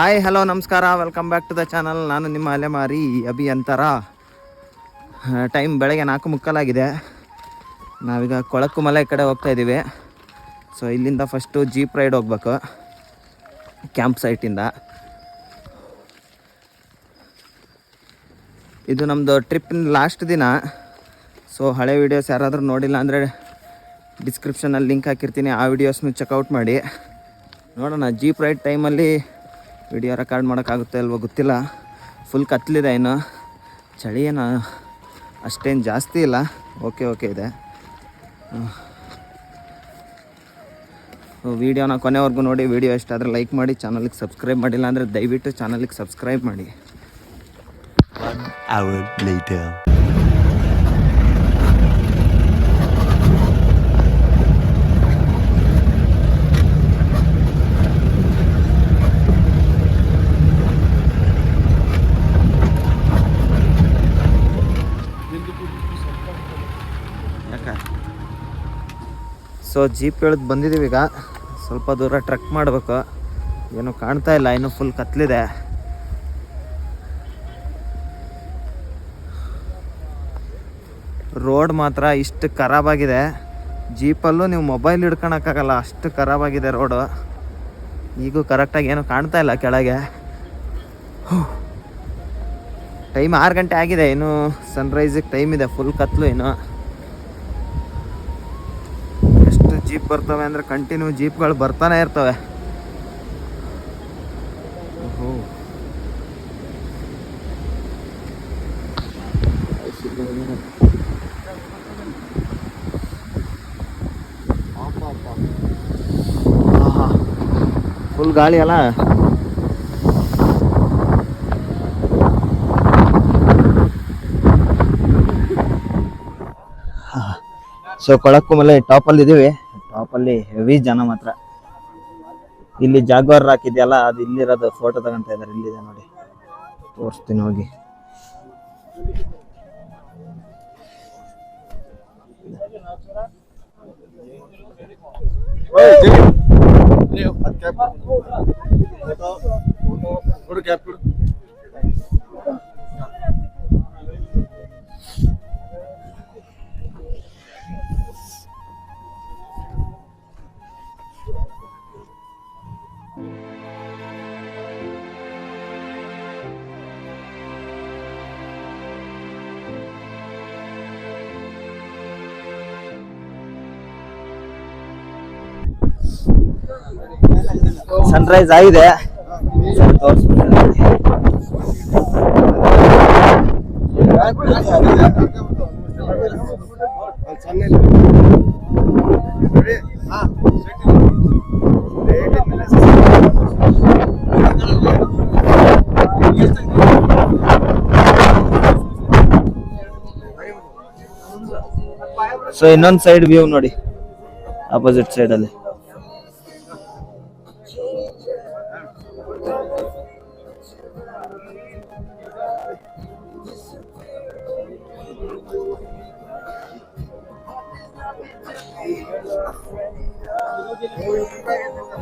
Hi hello ನಮಸ್ಕಾರ. Welcome back to the channel ನಾನು ನಿಮ್ಮ ಅಲೆಮಾರಿ ಅಭಿಯಂತರ. ಟೈಮ್ ಬೆಳಗ್ಗೆ ನಾಲ್ಕು ಮುಕ್ಕಲಾಗಿದೆ. ನಾವೀಗ ಕೊಳಕು ಮಲೆ ಕಡೆ ಹೋಗ್ತಾ ಇದ್ದೀವಿ. ಸೊ ಇಲ್ಲಿಂದ ಫಸ್ಟು ಜೀಪ್ ರೈಡ್ ಹೋಗ್ಬೇಕು. ಕ್ಯಾಂಪ್ ಸೈಟಿಂದ ಇದು. ನಮ್ಮದು ಟ್ರಿಪ್ಪಿನ ಲಾಸ್ಟ್ ದಿನ. ಸೊ ಹಳೆ ವೀಡಿಯೋಸ್ ಯಾರಾದರೂ ನೋಡಿಲ್ಲ ಅಂದರೆ ಡಿಸ್ಕ್ರಿಪ್ಷನಲ್ಲಿ ಲಿಂಕ್ ಹಾಕಿರ್ತೀನಿ. ಆ ವೀಡಿಯೋಸ್ನು ಚೆಕ್ಔಟ್ ಮಾಡಿ. ನೋಡೋಣ ಜೀಪ್ ರೈಡ್ ಟೈಮಲ್ಲಿ ವಿಡಿಯೋ ರೆಕಾರ್ಡ್ ಮಾಡೋಕ್ಕಾಗುತ್ತೆ ಅಲ್ವೋ ಗೊತ್ತಿಲ್ಲ. ಫುಲ್ ಕತ್ತಲಿದೆ ಇನ್ನು. ಚಳಿ ಏನು ಅಷ್ಟೇನು ಜಾಸ್ತಿ ಇಲ್ಲ. ಓಕೆ ಓಕೆ ಇದೆ. ವಿಡಿಯೋನ ಕೊನೆವರೆಗೂ ನೋಡಿ, ವೀಡಿಯೋ ಇಷ್ಟ ಲೈಕ್ ಮಾಡಿ, ಚಾನಲಿಗೆ ಸಬ್ಸ್ಕ್ರೈಬ್ ಮಾಡಿಲ್ಲ ಅಂದರೆ ದಯವಿಟ್ಟು ಚಾನಲಿಗೆ ಸಬ್ಸ್ಕ್ರೈಬ್ ಮಾಡಿ. ಸೊ ಜೀಪ್ ಹೇಳಿದ್ ಬಂದಿದ್ದೀವಿ ಈಗ. ಸ್ವಲ್ಪ ದೂರ ಟ್ರಕ್ ಮಾಡಬೇಕು. ಏನು ಕಾಣ್ತಾ ಇಲ್ಲ, ಇನ್ನೂ ಫುಲ್ ಕತ್ಲಿದೆ. ರೋಡ್ ಮಾತ್ರ ಇಷ್ಟು ಖರಾಬಾಗಿದೆ ಜೀಪಲ್ಲೂ ನೀವು ಮೊಬೈಲ್ ಹಿಡ್ಕೊಳಕ್ಕಾಗಲ್ಲ ಅಷ್ಟು ಖರಾಬಾಗಿದೆ ರೋಡು ಈಗೂ ಕರೆಕ್ಟಾಗಿ ಏನೂ ಕಾಣ್ತಾ ಇಲ್ಲ ಕೆಳಗೆ. ಟೈಮ್ ಆರು ಗಂಟೆ ಆಗಿದೆ, ಇನ್ನು ಸನ್ರೈಸಿಗೆ ಟೈಮ್ ಇದೆ ಫುಲ್ ಕತ್ಲು ಇನ್ನು. ಜೀಪ್ ಬರ್ತವೆ ಅಂದ್ರೆ ಕಂಟಿನ್ಯೂ ಜೀಪ್ಗಳು ಬರ್ತಾನೆ ಇರ್ತವೆ. ಫುಲ್ ಗಾಳಿ ಅಲ್ಲ? ಸೊ ಕೊಳಕ್ಕೂ ಮೇಲೆ ಟಾಪಲ್ಲಿ ಇದೀವಿ. ಟಾಪಲ್ಲಿ ಹೆವಿ ಜನ ಮಾತ್ರ ಇಲ್ಲಿ ಜಾಗ್ವಾರ್ ಹಾಕಿದ್ಯಲ್ಲ ಅದು ಇಲ್ಲಿರೋದು ಫೋಟೋ ತಗೊಂತ ಇದಾರೆ ಇಲ್ಲಿದೆ ನೋಡಿ ತೋರಿಸ್ತೀನಿ ಹೋಗಿ ಸನ್ರೈಸ್ ಆಗಿದೆ. ಸೊ ಇನ್ನೊಂದು ಸೈಡ್ ವ್ಯೂ ನೋಡಿ ಆಪೋಸಿಟ್ ಸೈಡ್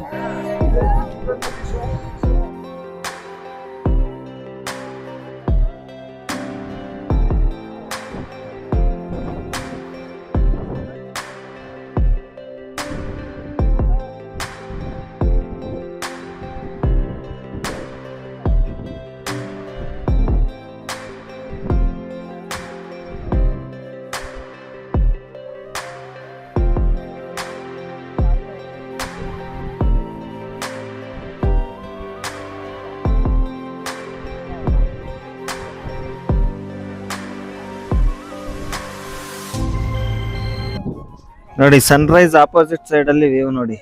ಅಲ್ಲಿ ನೋಡಿ ಸನ್ರೈಸ್ ಆಪೋಸಿಟ್ ಸೈಡ್ ಅಲ್ಲಿ ವ್ಯೂ ನೋಡಿ.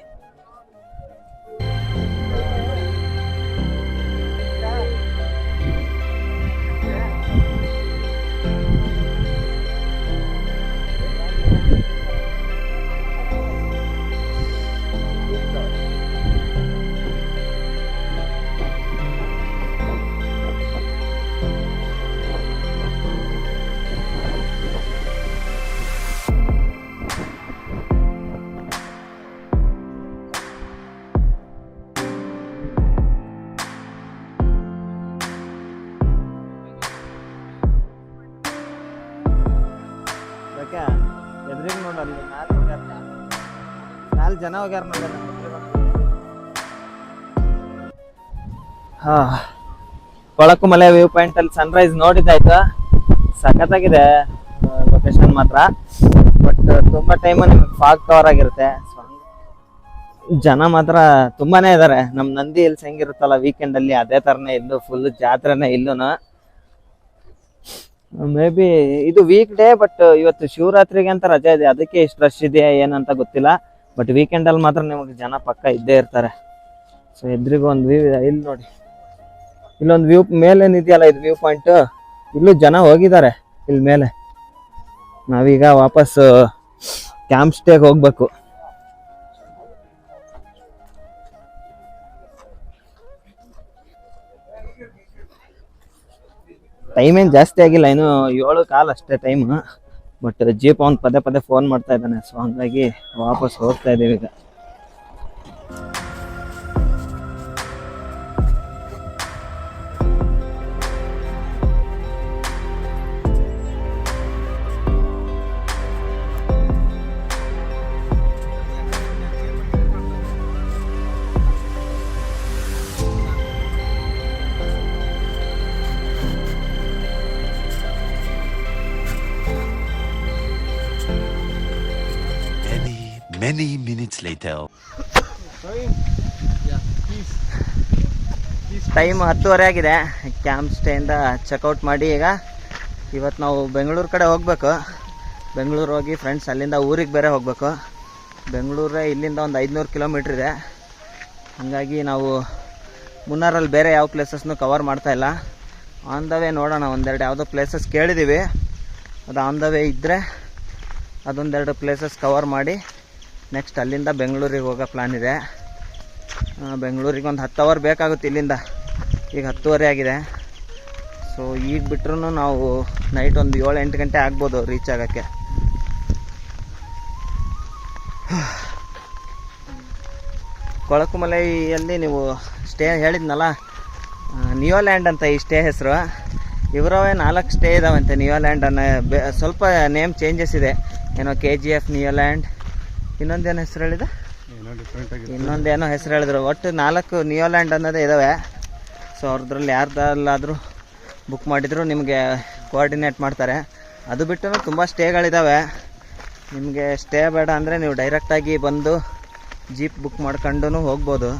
ಎದ್ರಿಗೆ ನೋಡಲ್ಲಿ ಮ್ಯಾಲೆ ಹೋಗ್ಯಾರ ಜನ ಹೋಗ್ಯಾರ ನೋಡಲ್ಲ ಹಾ. ಕೊಳಕು ಮಲೆ ವ್ಯೂ ಪಾಯಿಂಟ್ ಅಲ್ಲಿ ಸನ್ರೈಸ್ ನೋಡಿದ್ದಾಯ್ತು ಸಖತ್ತಾಗಿದೆ ಲೊಕೇಶನ್ ಮಾತ್ರ. ಬಟ್ ತುಂಬಾ ಟೈಮ್ ಫಾಗ್ ಕವರ್ ಆಗಿರುತ್ತೆ. ಜನ ಮಾತ್ರ ತುಂಬಾನೇ ಇದ್ದಾರೆ ನಮ್ ನಂದಿ ಹಿಲ್ಸ್ ಹೆಂಗಿರುತ್ತಲ್ಲ ವೀಕೆಂಡ್ ಅಲ್ಲಿ, ಅದೇ ತರನೇ ಇಲ್ಲೂ ಫುಲ್ ಜಾತ್ರೆನೇ ಇಲ್ಲೂನು. ಮೇ ಬಿ ಇದು ವೀಕ್ ಡೇ ಬಟ್ ಇವತ್ತು ಶಿವರಾತ್ರಿಗೆ ಅಂತ ರಜೆ ಇದೆ. ಅದಕ್ಕೆ ಇಷ್ಟು ರಶ್ ಇದೆಯಾ, ಏನಂತ ಗೊತ್ತಿಲ್ಲ. ಬಟ್ ವೀಕೆಂಡ್ ಅಲ್ಲಿ ಮಾತ್ರ ನಿಮಗೆ ಜನ ಪಕ್ಕ ಇದ್ದೇ ಇರ್ತಾರೆ. ಸೊ ಎದ್ರಿಗೂ ಒಂದು ವ್ಯೂ ಇದೆ. ಇಲ್ಲಿ ನೋಡಿ. ಇಲ್ಲೊಂದು ವ್ಯೂ ಮೇಲೇನಿದೆಯಲ್ಲ ಇದು ವ್ಯೂ ಪಾಯಿಂಟ್ ಇಲ್ಲೂ ಜನ ಹೋಗಿದ್ದಾರೆ ಇಲ್ಲಿ ಮೇಲೆ. ನಾವೀಗ ವಾಪಸ್ ಕ್ಯಾಂಪ್ ಸ್ಟೇಗೆ ಹೋಗ್ಬೇಕು. ಟೈಮ್ ಏನು ಜಾಸ್ತಿ ಆಗಿಲ್ಲ. ಇನ್ನು ಏಳು ಕಾಲ್ ಅಷ್ಟೇ ಟೈಮ್ ಬಟ್ ಜೀಪ್ ಅವ್ನು ಪದೇ ಪದೇ ಫೋನ್ ಮಾಡ್ತಾ ಇದ್ದಾನೆ. ಸೊ ಹಂಗಾಗಿ ವಾಪಸ್ ಹೋಗ್ತಾ ಇದ್ದೀವಿ ಈಗ. Many minutes later. ಟೈಮ್ ಹತ್ತುವರೆ ಆಗಿದೆ. ಕ್ಯಾಂಪ್ ಸ್ಟೇಯಿಂದ ಚೆಕ್ಔಟ್ ಮಾಡಿ ಈಗ. ಇವತ್ತು ನಾವು ಬೆಂಗಳೂರು ಕಡೆ ಹೋಗಬೇಕು. ಬೆಂಗಳೂರು ಹೋಗಿ ಫ್ರೆಂಡ್ಸ್ ಅಲ್ಲಿಂದ ಊರಿಗೆ ಬೇರೆ ಹೋಗಬೇಕು. ಬೆಂಗಳೂರೇ ಇಲ್ಲಿಂದ ಒಂದು ಐದುನೂರು ಕಿಲೋಮೀಟ್ರ್ ಇದೆ. ಹಾಗಾಗಿ ನಾವು ಮುನ್ನಾರಲ್ಲಿ ಬೇರೆ ಯಾವ ಪ್ಲೇಸಸ್ನು ಕವರ್ ಮಾಡ್ತಾ ಇಲ್ಲ. ಆನ್ ದ ವೇ ನೋಡೋಣ, ಒಂದೆರಡು ಯಾವುದೋ ಪ್ಲೇಸಸ್ ಕೇಳಿದ್ದೀವಿ ಅದು ಆನ್ ದ ವೇ ಇದ್ದರೆ ಅದೊಂದೆರಡು ಪ್ಲೇಸಸ್ ಕವರ್ ಮಾಡಿ ನೆಕ್ಸ್ಟ್ ಅಲ್ಲಿಂದ ಬೆಂಗಳೂರಿಗೆ ಹೋಗೋ ಪ್ಲ್ಯಾನ್ ಇದೆ. ಬೆಂಗಳೂರಿಗೆ ಒಂದು ಹತ್ತು ಅವರ್ ಬೇಕಾಗುತ್ತೆ ಇಲ್ಲಿಂದ. ಈಗ ಹತ್ತುವರೆ ಆಗಿದೆ. ಸೊ ಈಗ ಬಿಟ್ರೂ ನಾವು ನೈಟ್ ಒಂದು ಏಳು, ಎಂಟು ಗಂಟೆ ಆಗ್ಬೋದು ರೀಚ್ ಆಗೋಕ್ಕೆ. ಕೊಳಕುಮಲೆಯಲ್ಲಿ ನೀವು ಸ್ಟೇ ಹೇಳಿದ್ನಲ್ಲ ನಿಯೋಲ್ಯಾಂಡ್ ಅಂತ ಈ ಸ್ಟೇ ಹೆಸರು. ಇವರವೇ ನಾಲ್ಕು ಸ್ಟೇ ಇದಾವಂತೆ ನಿಯೋಲ್ಯಾಂಡ್ ಅನ್ನೋ ಬೆ, ಸ್ವಲ್ಪ ನೇಮ್ ಚೇಂಜಸ್ ಇದೆ. ಏನೋ ಕೆ ಜಿ ಎಫ್ ನಿಯೋಲ್ಯಾಂಡ್ ಇನ್ನೊಂದೇನು ಹೆಸರು ಹೇಳಿದೆ? ಇನ್ನೊಂದೇನೋ ಹೆಸರು ಹೇಳಿದ್ರು. ಒಟ್ಟು ನಾಲ್ಕು ನಿಯೋಲ್ಯಾಂಡ್ ಅನ್ನೋದೇ ಇದ್ದಾವೆ ಸೊ ಅವ್ರದ್ರಲ್ಲಿ ಯಾರ್ದಲ್ಲಾದರೂ ಬುಕ್ ಮಾಡಿದ್ರು ನಿಮಗೆ ಕೋಆರ್ಡಿನೇಟ್ ಮಾಡ್ತಾರೆ. ಅದು ಬಿಟ್ಟು ತುಂಬ ಸ್ಟೇಗಳಿದ್ದಾವೆ ನಿಮಗೆ ಸ್ಟೇ ಬೇಡ ಅಂದರೆ ನೀವು ಡೈರೆಕ್ಟಾಗಿ ಬಂದು ಜೀಪ್ ಬುಕ್ ಮಾಡ್ಕೊಂಡು ಹೋಗ್ಬೋದು.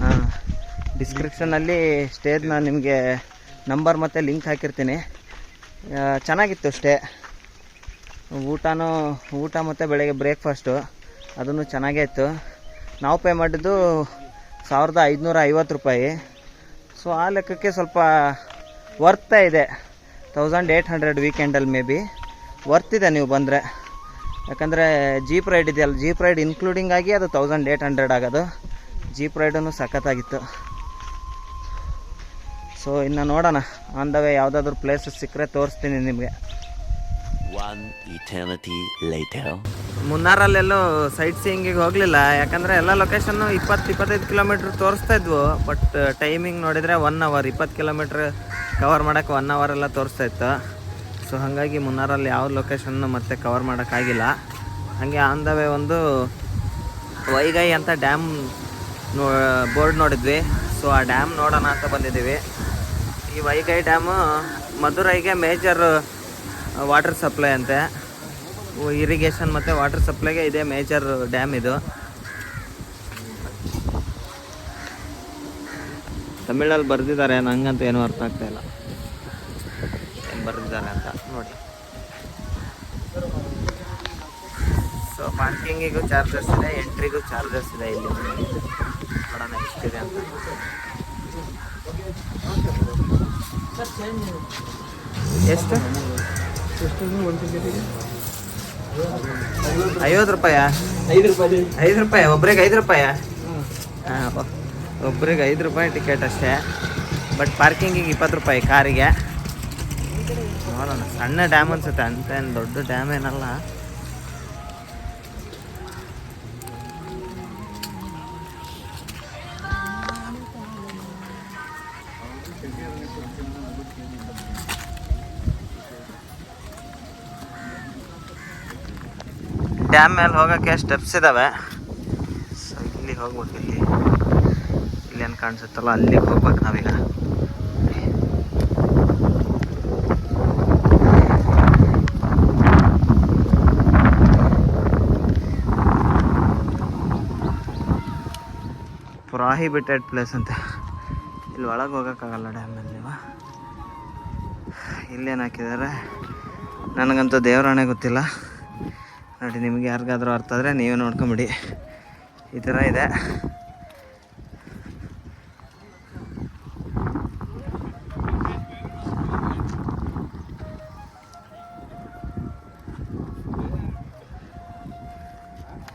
ಹಾಂ ಡಿಸ್ಕ್ರಿಪ್ಷನಲ್ಲಿ ಸ್ಟೇದ್ನ ನಿಮಗೆ ನಂಬರ್ ಮತ್ತು ಲಿಂಕ್ ಹಾಕಿರ್ತೀನಿ. ಚೆನ್ನಾಗಿತ್ತು ಅಷ್ಟೇ. ಊಟನೂ, ಊಟ ಮತ್ತು ಬೆಳಗ್ಗೆ ಬ್ರೇಕ್ಫಾಸ್ಟು ಅದನ್ನು ಚೆನ್ನಾಗೇ ಇತ್ತು. ನಾವು ಪೇ ಮಾಡಿದ್ದು ಸಾವಿರದ ಐದುನೂರ ಐವತ್ತು ರೂಪಾಯಿ. ಸೊ ಆ ಲೆಕ್ಕಕ್ಕೆ ಸ್ವಲ್ಪ ವರ್ತಾ ಇದೆ. ತೌಸಂಡ್ ಏಯ್ಟ್ ಹಂಡ್ರೆಡ್ ವೀಕೆಂಡಲ್ಲಿ ಮೇ ಬಿ ವರ್ತಿದೆ ನೀವು ಬಂದರೆ. ಯಾಕಂದರೆ ಜೀಪ್ ರೈಡ್ ಇದೆಯಲ್ಲ ಜೀಪ್ ರೈಡ್ ಇನ್ಕ್ಲೂಡಿಂಗ್ ಆಗಿ ಅದು ತೌಸಂಡ್ ಏಯ್ಟ್ ಹಂಡ್ರೆಡ್ ಆಗೋದು. ಜೀಪ್ ರೈಡೂ ಸಖತ್ತಾಗಿತ್ತು. ಸೊ ಇನ್ನು ನೋಡೋಣ. ಆನ್ ದ ವೇ ಯಾವುದಾದ್ರು ಪ್ಲೇಸಸ್ ಸಿಕ್ಕರೆ ತೋರಿಸ್ತೀನಿ ನಿಮಗೆ. One eternity later. ಮುನ್ನಾರಲ್ಲೆಲ್ಲೂ ಸೈಟ್ ಸೀಯಿಂಗಿಗೆ ಹೋಗಲಿಲ್ಲ. ಯಾಕಂದರೆ ಎಲ್ಲ ಲೊಕೇಶನ್ನು ಇಪ್ಪತ್ತು ಇಪ್ಪತ್ತೈದು ಕಿಲೋಮೀಟ್ರ್ ತೋರಿಸ್ತಾ ಇದ್ವು. ಬಟ್ ಟೈಮಿಂಗ್ ನೋಡಿದರೆ ಒನ್ ಅವರ್ ಇಪ್ಪತ್ತು ಕಿಲೋಮೀಟ್ರ್ ಕವರ್ ಮಾಡೋಕ್ಕೆ ಒನ್ ಅವರ್ ಎಲ್ಲ ತೋರಿಸ್ತಾ ಇತ್ತು. ಸೊ ಹಾಗಾಗಿ ಮುನ್ನಾರಲ್ಲಿ ಯಾವ ಲೊಕೇಶನ್ನು ಮತ್ತೆ ಕವರ್ ಮಾಡೋಕ್ಕಾಗಿಲ್ಲ ಹಾಗೆ ಆನ್ ದ ವೇ ಒಂದು ವೈಗೈ ಅಂತ ಡ್ಯಾಮ್ ನೋ ಬೋರ್ಡ್ ನೋಡಿದ್ವಿ. ಸೊ ಆ ಡ್ಯಾಮ್ ನೋಡೋಣ ಅಂತ ಬಂದಿದ್ದೀವಿ. ಈ ವೈಕೈ ಡ್ಯಾಮು ಮಧುರೈಗೆ ಮೇಜರ್ ವಾಟರ್ ಸಪ್ಲೈ ಅಂತೆ. ಇರಿಗೇಷನ್ ಮತ್ತು ವಾಟರ್ ಸಪ್ಲೈಗೆ ಇದೇ ಮೇಜರ್ ಡ್ಯಾಮ್ ಇದು. ತಮಿಳಲ್ಲಿ ಬರೆದಿದ್ದಾರೆ, ನಂಗಂತ ಏನೂ ಅರ್ಥ ಆಗ್ತಾ ಇಲ್ಲ. ಏನು ಬರೆದಿದ್ದಾರೆ ಅಂತ, ನೋಡಿ. ಸೊ ಪಾರ್ಕಿಂಗಿಗೂ ಚಾರ್ಜಸ್ ಇದೆ ಎಂಟ್ರಿಗೂ ಚಾರ್ಜಸ್ ಇದೆ ಇಲ್ಲಿ. ನೋಡೋಣ ಎಷ್ಟಿದೆ ಅಂತ. ಎಷ್ಟು? ಐವತ್ತು ರೂಪಾಯ? ಐದು ರೂಪಾಯಿ. ಐದು ರೂಪಾಯಿ ಒಬ್ರಿಗೆ ಐದು ರೂಪಾಯ? ಹಾಂ ಒಬ್ರಿಗೆ ಐದು ರೂಪಾಯಿ ಟಿಕೆಟ್ ಅಷ್ಟೇ. ಬಟ್ ಪಾರ್ಕಿಂಗಿಗೆ ಇಪ್ಪತ್ತು ರೂಪಾಯಿ ಕಾರಿಗೆ. ನೋಡೋಣ ಸಣ್ಣ ಡ್ಯಾಮ್ ಅನ್ಸುತ್ತೆ ಅಂತ ದೊಡ್ಡ ಡ್ಯಾಮ್ ಏನಲ್ಲ. ಡ್ಯಾಮ್ ಮೇಲೆ ಹೋಗೋಕ್ಕೆ ಸ್ಟೆಪ್ಸ್ ಇದ್ದಾವೆ ಸೊ ಇಲ್ಲಿ ಹೋಗ್ಬೇಕು ಇಲ್ಲಿ. ಇಲ್ಲೇನು ಕಾಣಿಸುತ್ತಲ್ಲ, ಅಲ್ಲಿಗೆ ಹೋಗ್ಬೇಕು ನಾವೀಗ. ಪ್ರಾಹಿಬಿಟೆಡ್ ಪ್ಲೇಸ್ ಅಂತ. ಇಲ್ಲಿ ಒಳಗೆ ಹೋಗೋಕ್ಕಾಗಲ್ಲ ಡ್ಯಾಮಲ್ಲಿ ಇಲ್ಲೇನು ಹಾಕಿದ್ದಾರೆ? ನನಗಂತೂ ದೇವರಾಣೆ ಗೊತ್ತಿಲ್ಲ. ನೋಡಿ, ನಿಮಗೆ ಯಾರಿಗಾದ್ರೂ ಅರ್ಥ ಆದರೆ ನೀವೇ ನೋಡ್ಕೊಂಬಿಡಿ. ಈ ಥರ ಇದೆ.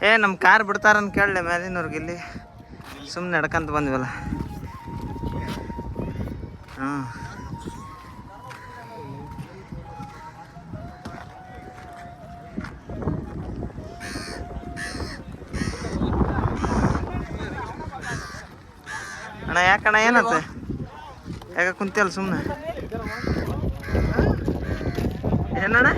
ಏ ನಮ್ಮ ಕಾರ್ ಬಿಡ್ತಾರಂತ ಕೇಳಲೆ ಮೇಲಿನವ್ರಿಗೆ ಇಲ್ಲಿ. ಸುಮ್ಮನೆ ನಡ್ಕೊಂತ ಬಂದ್ವಲ್ಲ. ಹಾಂ. ಅಣ್ಣ ಯಾಕಣ್ಣ ಏನತ್ತೆ ಯಾಕೆ ಕುಂತಿಯಲ್ಲ ಸುಮ್ಮನೆ ಏನಣ್ಣ?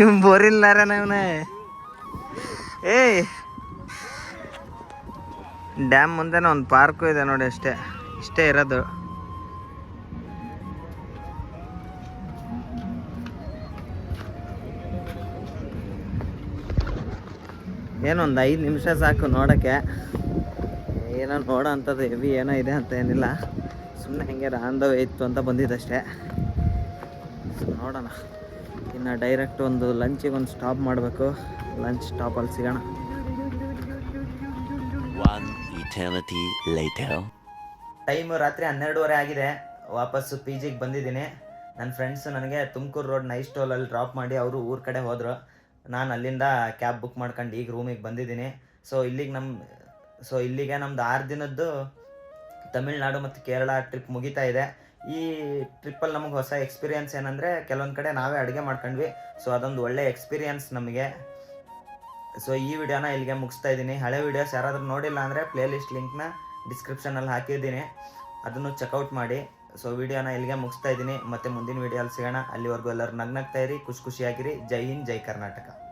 ಇವ್ ಬೋರಿಲ್ಲಾರ ಏಯ್. ಡ್ಯಾಮ್ ಮುಂದೆನೇ ಒಂದು ಪಾರ್ಕು ಇದೆ ನೋಡಿ ಅಷ್ಟೇ. ಇಷ್ಟೇ ಇರೋದು. ಏನೊಂದು ಐದು ನಿಮಿಷ ಸಾಕು ನೋಡೋಕ್ಕೆ. ಏನೋ ನೋಡೋ ಅಂಥದ್ದು ಹೆವಿ ಏನೋ ಇದೆ ಅಂತ ಏನಿಲ್ಲ. ಸುಮ್ಮನೆ ಹೆಂಗೆ ರಾಂದವ್ ಇತ್ತು ಅಂತ ಬಂದಿದ್ದಷ್ಟೇ. ನೋಡೋಣ. ಇನ್ನು ಡೈರೆಕ್ಟ್ ಒಂದು ಲಂಚಿಗೆ ಒಂದು ಸ್ಟಾಪ್ ಮಾಡಬೇಕು. ಲಂಚ್ ಸ್ಟಾಪಲ್ಲಿ ಸಿಗೋಣ. One eternity later. ಟೈಮು ರಾತ್ರಿ ಹನ್ನೆರಡುವರೆ ಆಗಿದೆ. ವಾಪಸ್ಸು ಪಿ ಜಿಗೆ ಬಂದಿದ್ದೀನಿ. ನನ್ನ ಫ್ರೆಂಡ್ಸು ನನಗೆ ತುಮಕೂರು ರೋಡ್ ನೈಟ್ ಸ್ಟೋಲಲ್ಲಿ ಡ್ರಾಪ್ ಮಾಡಿ ಅವರು ಊರ ಕಡೆ ಹೋದರು. ನಾನು ಅಲ್ಲಿಂದ ಕ್ಯಾಬ್ ಬುಕ್ ಮಾಡ್ಕೊಂಡು ಈಗ ರೂಮಿಗೆ ಬಂದಿದ್ದೀನಿ. ಸೊ ಇಲ್ಲಿಗೆ ನಮ್ಮ ಸೊ ಇಲ್ಲಿಗೆ ನಮ್ದು ಆರು ದಿನದ್ದು ತಮಿಳ್ನಾಡು ಮತ್ತು ಕೇರಳ ಟ್ರಿಪ್ ಮುಗಿತಾ ಇದೆ. ಈ ಟ್ರಿಪ್ಪಲ್ಲಿ ನಮಗೆ ಹೊಸ ಎಕ್ಸ್ಪೀರಿಯನ್ಸ್ ಏನಂದರೆ ಕೆಲವೊಂದು ಕಡೆ ನಾವೇ ಅಡುಗೆ ಮಾಡ್ಕೊಂಡ್ವಿ. ಸೊ, ಅದೊಂದು ಒಳ್ಳೆ ಎಕ್ಸ್ಪೀರಿಯನ್ಸ್ ನಮಗೆ. ಸೊ, ಈ ವಿಡಿಯೋನ ಇಲ್ಲಿಗೆ ಮುಗಿಸ್ತಾ ಇದ್ದೀನಿ. ಹಳೆ ವಿಡಿಯೋಸ್ ಯಾರಾದರೂ ನೋಡಿಲ್ಲ ಅಂದರೆ ಪ್ಲೇಲಿಸ್ಟ್ ಲಿಂಕ್ನ ಡಿಸ್ಕ್ರಿಪ್ಷನಲ್ಲಿ ಹಾಕಿದ್ದೀನಿ. ಅದನ್ನು ಚೆಕ್ಔಟ್ ಮಾಡಿ. ಸೊ, ವಿಡಿಯೋನ ಇಲ್ಲಿಗೆ ಮುಗಿಸ್ತಾ ಇದ್ದೀನಿ. ಮತ್ತೆ ಮುಂದಿನ ವಿಡಿಯೋಲ್ಲಿ ಸಿಗೋಣ. ಅಲ್ಲಿವರೆಗೂ ಎಲ್ಲರೂ ನಗ್ನಗ್ತಾ ಇರಿ, ಖುಷಿ ಖುಷಿಯಾಗಿರಿ. ಜೈ ಹಿಂದ್, ಜೈ ಕರ್ನಾಟಕ.